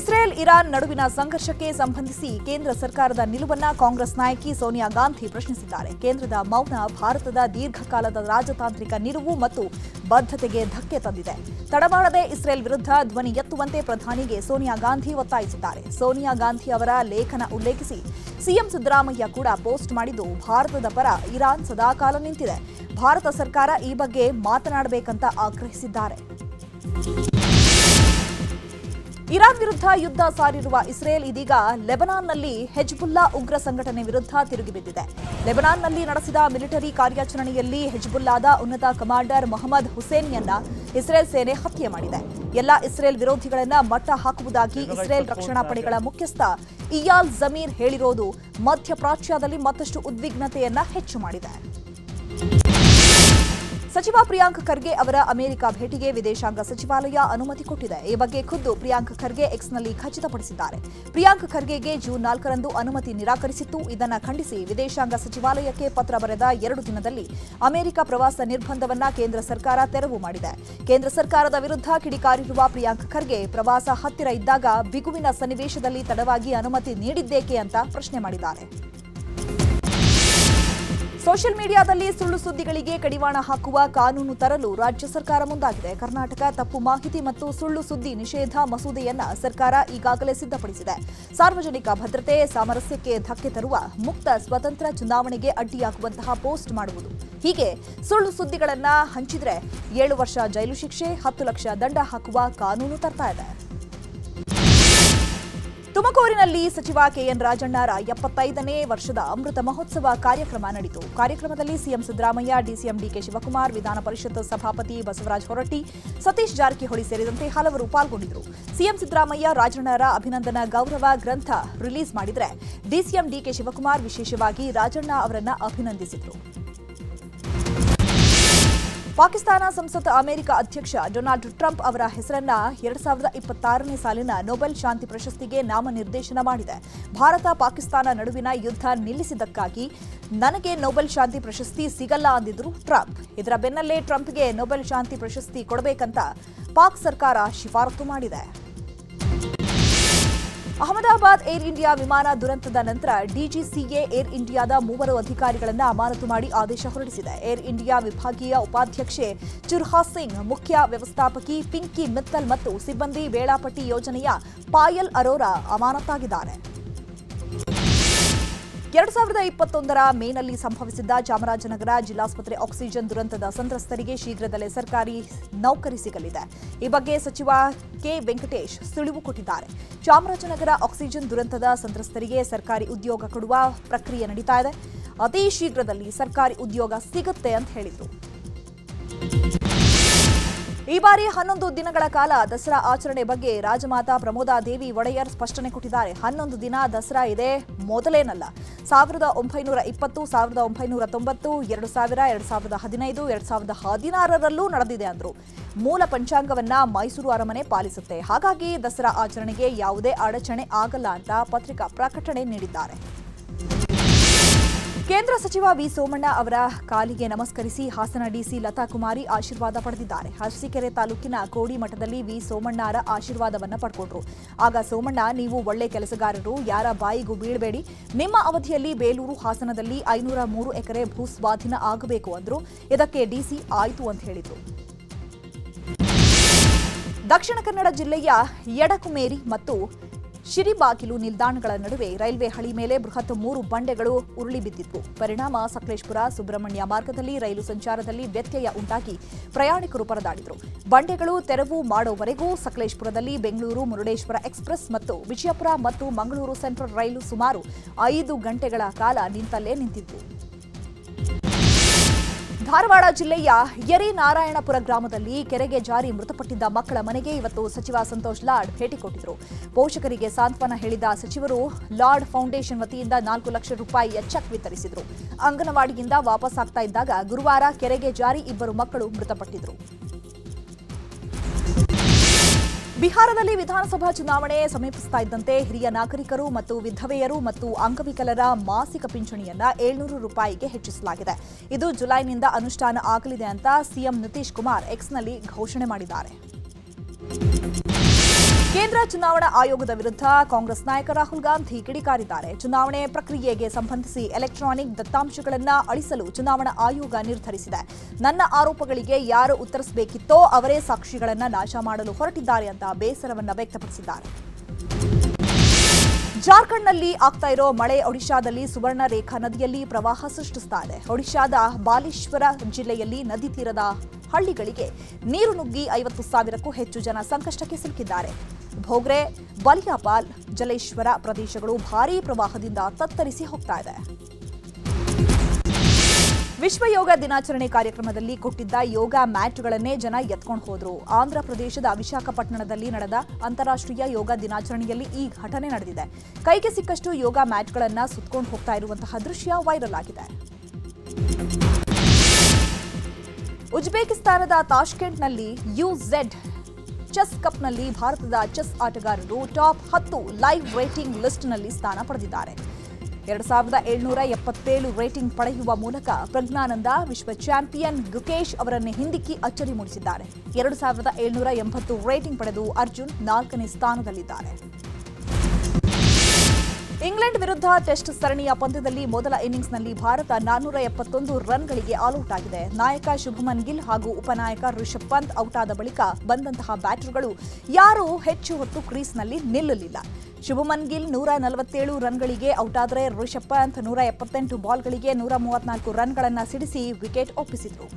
Israel, Iran ನಡುವಿನ ಸಂಘರ್ಷಕ್ಕೆ ಸಂಬಂಧಿಸಿ ಕೇಂದ್ರ ಸರ್ಕಾರದ ನಿಲುವನ್ನ ಕಾಂಗ್ರೆಸ್ ನಾಯಕಿ ಸೋನಿಯಾ ಗಾಂಧಿ ಪ್ರಶ್ನಿಸಿದ್ದಾರೆ. ಕೇಂದ್ರದ ಮೌನ ಭಾರತದ ದೀರ್ಘಕಾಲದ ರಾಜತಾಂತ್ರಿಕ ನಿಲುವು ಮತ್ತು ಬದ್ಧತೆಗೆ ಧಕ್ಕೆ ತಂದಿದೆ. ತಡಮಾಡದೆ ಇಸ್ರೇಲ್ ವಿರುದ್ಧ ಧ್ವನಿ ಎತ್ತುವಂತೆ ಪ್ರಧಾನಿಗೆ ಸೋನಿಯಾ ಗಾಂಧಿ ಒತ್ತಾಯಿಸಿದ್ದಾರೆ. ಸೋನಿಯಾ ಗಾಂಧಿ ಅವರ ಲೇಖನ ಉಲ್ಲೇಖಿಸಿ, ಸಿಎಂ ಸಿದ್ದರಾಮಯ್ಯ ಕೂಡ ಪೋಸ್ಟ್ ಮಾಡಿದ್ದು, ಭಾರತದ ಪರ ಇರಾನ್ ಸದಾಕಾಲ ನಿಂತಿದೆ. ಭಾರತ ಸರ್ಕಾರ ಈ ಬಗ್ಗೆ ಮಾತನಾಡಬೇಕಂತ ಆಗ್ರಹಿಸಿದ್ದಾರೆ. ಇರಾನ್ ವಿರುದ್ಧ ಯುದ್ಧ ಸಾರಿರುವ ಇಸ್ರೇಲ್ ಇದೀಗ ಲೆಬನಾನ್ನಲ್ಲಿ ಹೆಜ್ಬುಲ್ಲಾ ಉಗ್ರ ಸಂಘಟನೆ ವಿರುದ್ಧ ತಿರುಗಿಬಿದ್ದಿದೆ ಲೆಬನಾನ್ನಲ್ಲಿ ನಡೆಸಿದ ಮಿಲಿಟರಿ ಕಾರ್ಯಾಚರಣೆಯಲ್ಲಿ ಹೆಜ್ಬುಲ್ಲಾದ ಉನ್ನತ ಕಮಾಂಡರ್ ಮೊಹಮ್ಮದ್ ಹುಸೇನ್ಯನ್ನ ಇಸ್ರೇಲ್ ಸೇನೆ ಹತ್ಯೆ ಮಾಡಿದೆ. ಎಲ್ಲ ಇಸ್ರೇಲ್ ವಿರೋಧಿಗಳನ್ನ ಮಟ್ಟ ಹಾಕುವುದಾಗಿ ಇಸ್ರೇಲ್ ರಕ್ಷಣಾ ಪಡೆಗಳ ಮುಖ್ಯಸ್ಥ ಇಯಾಲ್ ಜಮೀರ್ ಹೇಳಿರೋದು ಮಧ್ಯಪ್ರಾಚ್ಯದಲ್ಲಿ ಮತ್ತಷ್ಟು ಉದ್ವಿಗ್ನತೆಯನ್ನ ಹೆಚ್ಚು ಮಾಡಿದೆ. ಸಚಿವ ಪ್ರಿಯಾಂಕ್ ಖರ್ಗೆ ಅವರ ಅಮೆರಿಕ ಭೇಟಿಗೆ ವಿದೇಶಾಂಗ ಸಚಿವಾಲಯ ಅನುಮತಿ ಕೊಟ್ಟಿದೆ. ಈ ಬಗ್ಗೆ ಖುದ್ದು ಪ್ರಿಯಾಂಕ್ ಖರ್ಗೆ ಎಕ್ಸ್ನಲ್ಲಿ ಖಚಿತಪಡಿಸಿದ್ದಾರೆ. ಪ್ರಿಯಾಂಕ್ ಖರ್ಗೆಗೆ ಜೂನ್ ನಾಲ್ಕರಂದು ಅನುಮತಿ ನಿರಾಕರಿಸಿತ್ತು. ಇದನ್ನು ಖಂಡಿಸಿ ವಿದೇಶಾಂಗ ಸಚಿವಾಲಯಕ್ಕೆ ಪತ್ರ ಬರೆದ ಎರಡು ದಿನದಲ್ಲಿ ಅಮೆರಿಕ ಪ್ರವಾಸ ನಿರ್ಬಂಧವನ್ನ ಕೇಂದ್ರ ಸರ್ಕಾರ ತೆರವು ಮಾಡಿದೆ. ಕೇಂದ್ರ ಸರ್ಕಾರದ ವಿರುದ್ಧ ಕಿಡಿಕಾರಿರುವ ಪ್ರಿಯಾಂಕ್ ಖರ್ಗೆ ಪ್ರವಾಸ ಹತ್ತಿರ ಇದ್ದಾಗ ಬಿಗುವಿನ ಸನ್ನಿವೇಶದಲ್ಲಿ ತಡವಾಗಿ ಅನುಮತಿ ನೀಡಿದ್ದೇಕೆ ಅಂತ ಪ್ರಶ್ನೆ ಮಾಡಿದ್ದಾರೆ. ಸೋಷಿಯಲ್ ಮೀಡಿಯಾದಲ್ಲಿ ಸುಳ್ಳು ಸುದ್ದಿಗಳಿಗೆ ಕಡಿವಾಣ ಹಾಕುವ ಕಾನೂನು ತರಲು ರಾಜ್ಯ ಸರ್ಕಾರ ಮುಂದಾಗಿದೆ. ಕರ್ನಾಟಕ ತಪ್ಪು ಮಾಹಿತಿ ಮತ್ತು ಸುಳ್ಳು ಸುದ್ದಿ ನಿಷೇಧ ಮಸೂದೆಯನ್ನ ಸರ್ಕಾರ ಈಗಾಗಲೇ ಸಿದ್ಧಪಡಿಸಿದೆ. ಸಾರ್ವಜನಿಕ ಭದ್ರತೆ ಸಾಮರಸ್ಯಕ್ಕೆ ಧಕ್ಕೆ ತರುವ ಮುಕ್ತ ಸ್ವತಂತ್ರ ಚುನಾವಣೆಗೆ ಅಡ್ಡಿಯಾಗುವಂತಹ ಪೋಸ್ಟ್ ಮಾಡುವುದು. ಹೀಗೆ ಸುಳ್ಳು ಸುದ್ದಿಗಳನ್ನ ಹಂಚಿದ್ರೆ ಏಳು ವರ್ಷ ಜೈಲು ಶಿಕ್ಷೆ, ಹತ್ತು ಲಕ್ಷ ದಂಡ ಹಾಕುವ ಕಾನೂನು ತರ್ತಾ ಇದೆ. ತುಮಕೂರಿನಲ್ಲಿ ಸಚಿವ ಕೆಎನ್ ರಾಜಣ್ಣರ ಎಪ್ಪತ್ತೈದನೇ ವರ್ಷದ ಅಮೃತ ಮಹೋತ್ಸವ ಕಾರ್ಯಕ್ರಮ ನಡೆಯಿತು. ಕಾರ್ಯಕ್ರಮದಲ್ಲಿ CM Siddaramaiah, DCM DK Shivakumar, ವಿಧಾನ ಪರಿಷತ್ ಸಭಾಪತಿ ಬಸವರಾಜ ಹೊರಟ್ಟಿ, ಸತೀಶ್ ಜಾರಕಿಹೊಳಿ ಸೇರಿದಂತೆ ಹಲವರು ಪಾಲ್ಗೊಂಡಿದ್ದರು. ಸಿಎಂ ಸಿದ್ದರಾಮಯ್ಯ ರಾಜಣ್ಣರ ಅಭಿನಂದನಾ ಗೌರವ ಗ್ರಂಥ ರಿಲೀಸ್ ಮಾಡಿದರೆ ಡಿಸಿಎಂ ಡಿಕೆ ಶಿವಕುಮಾರ್ ವಿಶೇಷವಾಗಿ ರಾಜಣ್ಣ ಅವರನ್ನು ಅಭಿನಂದಿಸಿದರು. ಪಾಕಿಸ್ತಾನ ಸಂಸತ್ ಅಮೆರಿಕ ಅಧ್ಯಕ್ಷ ಡೊನಾಲ್ಡ್ ಟ್ರಂಪ್ ಅವರ ಹೆಸರನ್ನ ಎರಡ್ ಸಾವಿರದ ಇಪ್ಪತ್ತಾರನೇ ಸಾಲಿನ ನೊಬೆಲ್ ಶಾಂತಿ ಪ್ರಶಸ್ತಿಗೆ ನಾಮನಿರ್ದೇಶನ ಮಾಡಿದೆ. ಭಾರತ ಪಾಕಿಸ್ತಾನ ನಡುವಿನ ಯುದ್ಧ ನಿಲ್ಲಿಸಿದ್ದಕ್ಕಾಗಿ ನನಗೆ ನೊಬೆಲ್ ಶಾಂತಿ ಪ್ರಶಸ್ತಿ ಸಿಗಲ್ಲ ಅಂದಿದ್ರು ಟ್ರಂಪ್. ಇದರ ಬೆನ್ನಲ್ಲೇ ಟ್ರಂಪ್ಗೆ ನೊಬೆಲ್ ಶಾಂತಿ ಪ್ರಶಸ್ತಿ ಕೊಡಬೇಕಂತ ಪಾಕ್ ಸರ್ಕಾರ ಶಿಫಾರಸು ಮಾಡಿದೆ. ಅಹಮದಾಬಾದ್ ಏರ್ ಇಂಡಿಯಾ ವಿಮಾನ ದುರಂತದ ನಂತರ ಡಿಜಿಸಿಎ ಏರ್ ಇಂಡಿಯಾದ ಮೂವರು ಅಧಿಕಾರಿಗಳನ್ನು ಅಮಾನತು ಮಾಡಿ ಆದೇಶ ಹೊರಡಿಸಿದೆ. ಏರ್ ಇಂಡಿಯಾ ವಿಭಾಗೀಯ ಉಪಾಧ್ಯಕ್ಷೆ ಚುರ್ಹಾ ಸಿಂಗ್, ಮುಖ್ಯ ವ್ಯವಸ್ಥಾಪಕಿ ಪಿಂಕಿ ಮಿತ್ತಲ್ ಮತ್ತು ಸಿಬ್ಬಂದಿ ವೇಳಾಪಟ್ಟಿ ಯೋಜನೆಯ ಪಾಯಲ್ ಅರೋರಾ ಅಮಾನತಾಗಿದ್ದಾರೆ. ಎರಡು ಸಾವಿರದ ಇಪ್ಪತ್ತೊಂದರ ಮೇನಲ್ಲಿ ಸಂಭವಿಸಿದ್ದ ಚಾಮರಾಜನಗರ ಜಿಲ್ಲಾಸ್ಪತ್ರೆ ಆಕ್ಸಿಜನ್ ದುರಂತದ ಸಂತ್ರಸ್ತರಿಗೆ ಶೀಘ್ರದಲ್ಲೇ ಸರ್ಕಾರಿ ನೌಕರಿ ಸಿಗಲಿದೆ. ಈ ಬಗ್ಗೆ ಸಚಿವ ಕೆ ವೆಂಕಟೇಶ್ ಸುಳಿವು ಕೊಟ್ಟಿದ್ದಾರೆ. ಚಾಮರಾಜನಗರ ಆಕ್ಸಿಜನ್ ದುರಂತದ ಸಂತ್ರಸ್ತರಿಗೆ ಸರ್ಕಾರಿ ಉದ್ಯೋಗ ಕೊಡುವ ಪ್ರಕ್ರಿಯೆ ನಡೀತಾ ಇದೆ. ಅತಿ ಶೀಘ್ರದಲ್ಲಿ ಸರ್ಕಾರಿ ಉದ್ಯೋಗ ಸಿಗುತ್ತೆ ಅಂತ ಹೇಳಿದರು. ಈ ಬಾರಿ ಹನ್ನೊಂದು ದಿನಗಳ ಕಾಲ ದಸರಾ ಆಚರಣೆ ಬಗ್ಗೆ ರಾಜಮಾತಾ ಪ್ರಮೋದಾದೇವಿ ಒಡೆಯರ್ ಸ್ಪಷ್ಟನೆ ಕೊಟ್ಟಿದ್ದಾರೆ. ಹನ್ನೊಂದು ದಿನ ದಸರಾ ಇದೆ ಮೊದಲೇನಲ್ಲ. ಸಾವಿರದ ಒಂಬೈನೂರ ಇಪ್ಪತ್ತು, ಸಾವಿರದ ಒಂಬೈನೂರ ತೊಂಬತ್ತು, ಎರಡು ಸಾವಿರ, ಎರಡು ಸಾವಿರದ ಹದಿನೈದು, ಎರಡು ಸಾವಿರದ ಹದಿನಾರರಲ್ಲೂ ನಡೆದಿದೆ ಅಂದರು. ಮೂಲ ಪಂಚಾಂಗವನ್ನ ಮೈಸೂರು ಅರಮನೆ ಪಾಲಿಸುತ್ತೆ. ಹಾಗಾಗಿ ದಸರಾ ಆಚರಣೆಗೆ ಯಾವುದೇ ಅಡಚಣೆ ಆಗಲ್ಲ ಅಂತ ಪತ್ರಿಕಾ ಪ್ರಕಟಣೆ ನೀಡಿದ್ದಾರೆ. ಕೇಂದ್ರ ಸಚಿವ ವಿ ಸೋಮಣ್ಣ ಅವರ ಕಾಲಿಗೆ ನಮಸ್ಕರಿಸಿ ಹಾಸನ ಡಿಸಿ ಲತಾ ಕುಮಾರಿ ಆಶೀರ್ವಾದ ಪಡೆದಿದ್ದಾರೆ. ಅರಸೀಕೆರೆ ತಾಲೂಕಿನ ಕೋಡಿ ಮಠದಲ್ಲಿ ವಿ ಸೋಮಣ್ಣರ ಆಶೀರ್ವಾದವನ್ನು ಪಡ್ಕೊಂಡ್ರು. ಆಗ ಸೋಮಣ್ಣ, ನೀವು ಒಳ್ಳೆ ಕೆಲಸಗಾರರು, ಯಾರ ಬಾಯಿಗೂ ಬೀಳಬೇಡಿ. ನಿಮ್ಮ ಅವಧಿಯಲ್ಲಿ ಬೇಲೂರು ಹಾಸನದಲ್ಲಿ ಐನೂರ ಮೂರು ಎಕರೆ ಭೂ ಸ್ವಾಧೀನ ಆಗಬೇಕು ಅಂದ್ರು. ಇದಕ್ಕೆ ಡಿಸಿ ಆಯಿತು ಅಂತ ಹೇಳಿದರು. ದಕ್ಷಿಣ ಕನ್ನಡ ಜಿಲ್ಲೆಯ ಎಡಕುಮೇರಿ ಮತ್ತು ಶಿರಿಬಾಗಿಲು ನಿಲ್ದಾಣಗಳ ನಡುವೆ ರೈಲ್ವೆ ಹಳಿ ಮೇಲೆ ಬೃಹತ್ ಮೂರು ಬಂಡೆಗಳು ಉರುಳಿ ಬಿದ್ದಿದ್ವು ಪರಿಣಾಮ ಸಕಲೇಶ್ಪುರ, ಸುಬ್ರಹ್ಮಣ್ಯ ಮಾರ್ಗದಲ್ಲಿ ರೈಲು ಸಂಚಾರದಲ್ಲಿ ವ್ಯತ್ಯಯ ಉಂಟಾಗಿ ಪ್ರಯಾಣಿಕರು ಪರದಾಡಿದರು. ಬಂಡೆಗಳು ತೆರವು ಮಾಡೋವರೆಗೂ ಸಕಲೇಶ್ಪುರದಲ್ಲಿ ಬೆಂಗಳೂರು, ಮುರುಡೇಶ್ವರ ಎಕ್ಸ್ಪ್ರೆಸ್ ಮತ್ತು ವಿಜಯಪುರ ಮತ್ತು ಮಂಗಳೂರು ಸೆಂಟ್ರಲ್ ರೈಲು ಸುಮಾರು ಐದು ಗಂಟೆಗಳ ಕಾಲ ನಿಂತಲ್ಲೇ ನಿಂತಿದ್ವು ಧಾರವಾಡ ಜಿಲ್ಲೆಯ ಯರಿನಾರಾಯಣಪುರ ಗ್ರಾಮದಲ್ಲಿ ಕೆರೆಗೆ ಜಾರಿ ಮೃತಪಟ್ಟಿದ್ದ ಮಕ್ಕಳ ಮನೆಗೆ ಇವತ್ತು ಸಚಿವ ಸಂತೋಷ್ ಲಾಡ್ ಭೇಟಿ ಕೊಟ್ಟಿದ್ದರು ಪೋಷಕರಿಗೆ ಸಾಂತ್ವನ ಹೇಳಿದ ಸಚಿವರು ಲಾರ್ಡ್ ಫೌಂಡೇಶನ್ ವತಿಯಿಂದ ನಾಲ್ಕು ಲಕ್ಷ ರೂಪಾಯಿಯ ಚೆಕ್ ವಿತರಿಸಿದ್ರು. ಅಂಗನವಾಡಿಯಿಂದ ವಾಪಸ್ ಆಗ್ತಾ ಇದ್ದಾಗ ಗುರುವಾರ ಕೆರೆಗೆ ಜಾರಿ ಇಬ್ಬರು ಮಕ್ಕಳು ಮೃತಪಟ್ಟಿದ್ರು. ಬಿಹಾರದಲ್ಲಿ ವಿಧಾನಸಭಾ ಚುನಾವಣೆ ಸಮೀಪಿಸ್ತಾ ಇದ್ದಂತೆ ಹಿರಿಯ ನಾಗರಿಕರು ಮತ್ತು ವಿಧವೆಯರು ಮತ್ತು ಅಂಗವಿಕಲರ ಮಾಸಿಕ ಪಿಂಚಣಿಯನ್ನ ಏಳ್ನೂರು ರೂಪಾಯಿಗೆ ಹೆಚ್ಚಿಸಲಾಗಿದೆ. ಇದು ಜುಲೈನಿಂದ ಅನುಷ್ಠಾನ ಆಗಲಿದೆ ಅಂತ ಸಿಎಂ ನಿತೀಶ್ ಕುಮಾರ್ ಎಕ್ಸ್ನಲ್ಲಿ ಘೋಷಣೆ ಮಾಡಿದ್ದಾರೆ. ಕೇಂದ್ರ ಚುನಾವಣಾ ಆಯೋಗದ ವಿರುದ್ಧ ಕಾಂಗ್ರೆಸ್ ನಾಯಕ ರಾಹುಲ್ ಗಾಂಧಿ ಕಿಡಿಕಾರಿದ್ದಾರೆ. ಚುನಾವಣೆ ಪ್ರಕ್ರಿಯೆಗೆ ಸಂಬಂಧಿಸಿ ಎಲೆಕ್ಟ್ರಾನಿಕ್ ದತ್ತಾಂಶಗಳನ್ನು ಅಳಿಸಲು ಚುನಾವಣಾ ಆಯೋಗ ನಿರ್ಧರಿಸಿದೆ. ನನ್ನ ಆರೋಪಗಳಿಗೆ ಯಾರು ಉತ್ತರಿಸಬೇಕಿತ್ತೋ ಅವರೇ ಸಾಕ್ಷಿಗಳನ್ನು ನಾಶ ಮಾಡಲು ಹೊರಟಿದ್ದಾರೆ ಅಂತ ಬೇಸರವನ್ನು ವ್ಯಕ್ತಪಡಿಸಿದ್ದಾರೆ. ಜಾರ್ಖಂಡ್ನಲ್ಲಿ ಆಗ್ತಾ ಇರೋ ಮಳೆ ಒಡಿಶಾದಲ್ಲಿ ಸುವರ್ಣ ರೇಖಾ ನದಿಯಲ್ಲಿ ಪ್ರವಾಹ ಸೃಷ್ಟಿಸ್ತಾ ಇದೆ. ಒಡಿಶಾದ ಬಾಲೇಶ್ವರ ಜಿಲ್ಲೆಯಲ್ಲಿ ನದಿ ತೀರದ ಹಳ್ಳಿಗಳಿಗೆ ನೀರು ನುಗ್ಗಿ ಐವತ್ತು ಸಾವಿರಕ್ಕೂ ಹೆಚ್ಚು ಜನ ಸಂಕಷ್ಟಕ್ಕೆ ಸಿಲುಕಿದ್ದಾರೆ. ಭೋಗ್ರೆ, ಬಲಿಯಾಪಾಲ್, ಜಲೇಶ್ವರ ಪ್ರದೇಶಗಳು ಭಾರೀ ಪ್ರವಾಹದಿಂದ ತತ್ತರಿಸಿ ಹೋಗ್ತಾ ಇದೆ. ವಿಶ್ವ ಯೋಗ ದಿನಾಚರಣೆ ಕಾರ್ಯಕ್ರಮದಲ್ಲಿ ಕೊಟ್ಟಿದ್ದ ಯೋಗ ಮ್ಯಾಟ್ಗಳನ್ನೇ ಜನ ಎತ್ಕೊಂಡು ಹೋದ್ರು. ಆಂಧ್ರ ಪ್ರದೇಶದ ವಿಶಾಖಪಟ್ಟಣದಲ್ಲಿ ನಡೆದ ಅಂತಾರಾಷ್ಟ್ರೀಯ ಯೋಗ ದಿನಾಚರಣೆಯಲ್ಲಿ ಈ ಘಟನೆ ನಡೆದಿದೆ. ಕೈಗೆ ಸಿಕ್ಕಷ್ಟು ಯೋಗ ಮ್ಯಾಟ್ಗಳನ್ನ ಸುತ್ತಕೊಂಡು ಹೋಗ್ತಾ ಇರುವಂತಹ ದೃಶ್ಯ ವೈರಲ್ ಆಗಿದೆ. ಉಜ್ಬೇಕಿಸ್ತಾನದ ತಾಷ್ಕೆಂಟ್ನಲ್ಲಿ ಯುಝೆಡ್ ಚೆಸ್ ಕಪ್ನಲ್ಲಿ ಭಾರತದ ಚೆಸ್ ಆಟಗಾರರು ಟಾಪ್ ಹತ್ತು ಲೈವ್ ರೇಟಿಂಗ್ ಲಿಸ್ಟ್ನಲ್ಲಿ ಸ್ಥಾನ ಪಡೆದಿದ್ದಾರೆ. ಎರಡು ಸಾವಿರದ ಏಳ್ನೂರ ಎಪ್ಪತ್ತೇಳು ರೇಟಿಂಗ್ ಪಡೆಯುವ ಮೂಲಕ ಪ್ರಜ್ಞಾನಂದ ವಿಶ್ವ ಚಾಂಪಿಯನ್ ಗುಕೇಶ್ ಅವರನ್ನು ಹಿಂದಿಕ್ಕಿ ಅಚ್ಚರಿ ಮೂಡಿಸಿದ್ದಾರೆ. ಎರಡು ಸಾವಿರದ ಏಳ್ನೂರ ಎಂಬತ್ತು ರೇಟಿಂಗ್ ಪಡೆದು ಅರ್ಜುನ್ ನಾಲ್ಕನೇ ಸ್ಥಾನದಲ್ಲಿದ್ದಾರೆ. ಇಂಗ್ಲೆಂಡ್ ವಿರುದ್ಧ ಟೆಸ್ಟ್ ಸರಣಿಯ ಪಂದ್ಯದಲ್ಲಿ ಮೊದಲ ಇನ್ನಿಂಗ್ಸ್ನಲ್ಲಿ ಭಾರತ ನಾನ್ನೂರ ಎಪ್ಪತ್ತೊಂದು ರನ್ಗಳಿಗೆ ಆಲ್ಔಟ್ ಆಗಿದೆ. ನಾಯಕ ಶುಭಮನ್ ಗಿಲ್ ಹಾಗೂ ಉಪನಾಯಕ ರಿಷಬ್ ಪಂತ್ ಔಟ್ ಆದ ಬಳಿಕ ಬಂದಂತಹ ಬ್ಯಾಟರ್ಗಳು ಯಾರೂ ಹೆಚ್ಚು ಹೊತ್ತು ಕ್ರೀಸ್ನಲ್ಲಿ ನಿಲ್ಲಲಿಲ್ಲ. ಶುಭಮನ್ ಗಿಲ್ ನೂರ ನಲವತ್ತೇಳು ರನ್ಗಳಿಗೆ ಔಟ್ ಆದರೆ ರಿಷಬ್ ಪಂತ್ ನೂರ ಎಪ್ಪತ್ತೆಂಟು ಬಾಲ್ಗಳಿಗೆ ನೂರ ಮೂವತ್ನಾಲ್ಕು ರನ್ಗಳನ್ನು ಸಿಡಿಸಿ ವಿಕೆಟ್ ಒಪ್ಪಿಸಿದ್ರು.